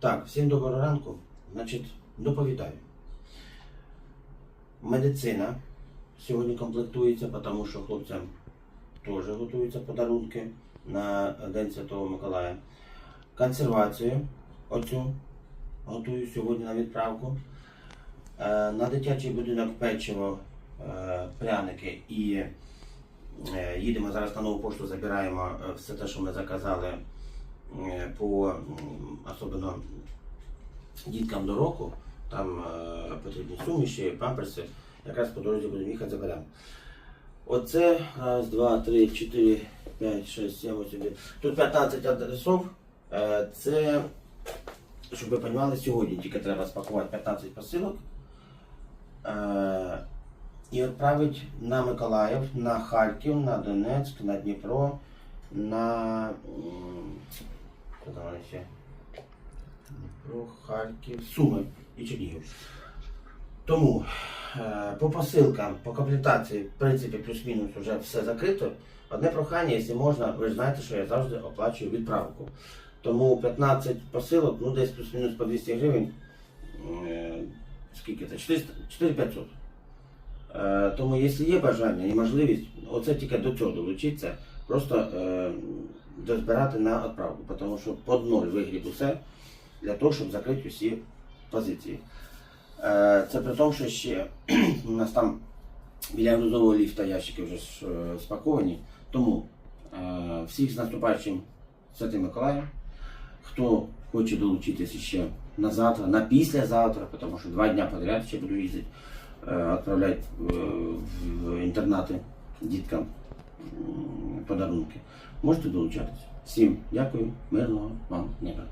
Так, всім доброго ранку. Значить, доповідаю. Медицина сьогодні комплектується, тому що хлопцям теж готуються подарунки на День Святого Миколая. Консервацію оцю готую сьогодні на відправку. Е, На дитячий будинок печиво, е, пряники і е, їдемо зараз на нову пошту, забираємо все те, що ми заказали по м, особливо діткам до року. Там е, потрібні суміші, памперси. Якраз по дорозі будемо їхати, заберемо. Оце раз, два, три, чотири, п'ять, шість, сім, дев'ять. Тут 15 адресов. Е, Це, щоб ви розуміли, сьогодні тільки треба спакувати 15 посилок. Е, І відправити на Миколаїв, на Харків, на Донецьк, на Дніпро, на. Що ще? Дніпро, Харків, Суми і Чернігів. Тому е, по посилкам, по комплектації, в принципі, плюс-мінус вже все закрито. Одне прохання, якщо можна, ви ж знаєте, що я завжди оплачую відправку. Тому 15 посилок, ну десь плюс-мінус по 200 гривень. Е, Скільки це? 400 4500. Е, Тому, якщо є бажання і можливість, оце тільки до цього долучитися, просто е, дозбирати на відправку, тому що под ноль вигріб усе для того, щоб закрити усі позиції. Е, Це при тому, що ще у нас там біля грузового ліфта ящики вже е, спаковані. Тому е, всіх з наступаючим Святим Миколаєм, хто хоче долучитися ще на завтра, на післязавтра, тому що два дня подряд ще буду їздити, е, відправляти е, в інтернати діткам подарунки. Можете долучатися. Всім дякую, мирного вам неба.